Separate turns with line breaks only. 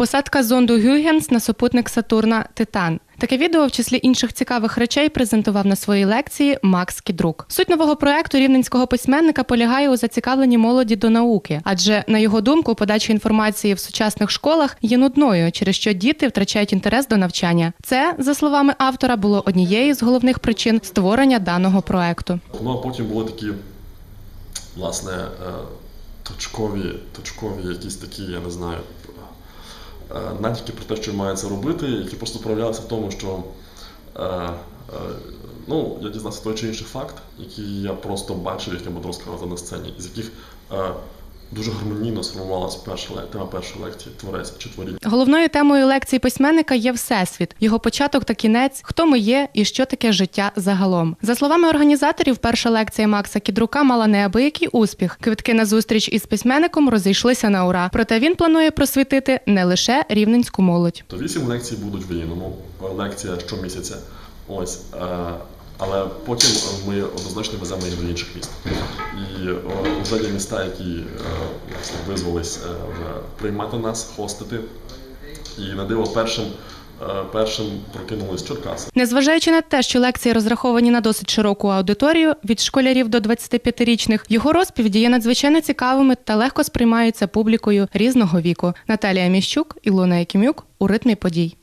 Посадка зонду Гюйгенс на супутник Сатурна Титан. Таке відео, в числі інших цікавих речей, презентував на своїй лекції Макс Кідрук. Суть нового проекту рівненського письменника полягає у зацікавленні молоді до науки, адже на його думку, подача інформації в сучасних школах є нудною, через що діти втрачають інтерес до навчання. Це, за словами автора, було однією з головних причин створення даного проекту.
Ну а потім були такі, власне, е, точкові, точкові якісь такі, я не знаю, натяки про те, що має це робити, які просто проявлялися в тому, що е, е, ну, я дізнався той чи інший факт, який я просто бачив, яким буду розказувати на сцені, з яких е, дуже гармонійно сформувалася перша тема першої лекції творець чи творіння.
Головною темою лекції письменника є всесвіт, його початок та кінець, хто ми є і що таке життя загалом. За словами організаторів, перша лекція Макса Кідрука мала неабиякий успіх. Квитки на зустріч із письменником розійшлися на ура. Проте він планує просвітити не лише рівненську молодь.
То вісім лекцій будуть в Рівному, лекція щомісяця. Ось. е, Але потім ми однозначно веземо їх до інших міст. І е, є міста, які е, визвались е, приймати нас, хостити. І на диво першим, першим прокинулись Черкаси.
Незважаючи на те, що лекції розраховані на досить широку аудиторію від школярів до 25-річних, його розповіді є надзвичайно цікавими та легко сприймаються публікою різного віку. Наталія Міщук, Ілона Якимюк у ритмі подій.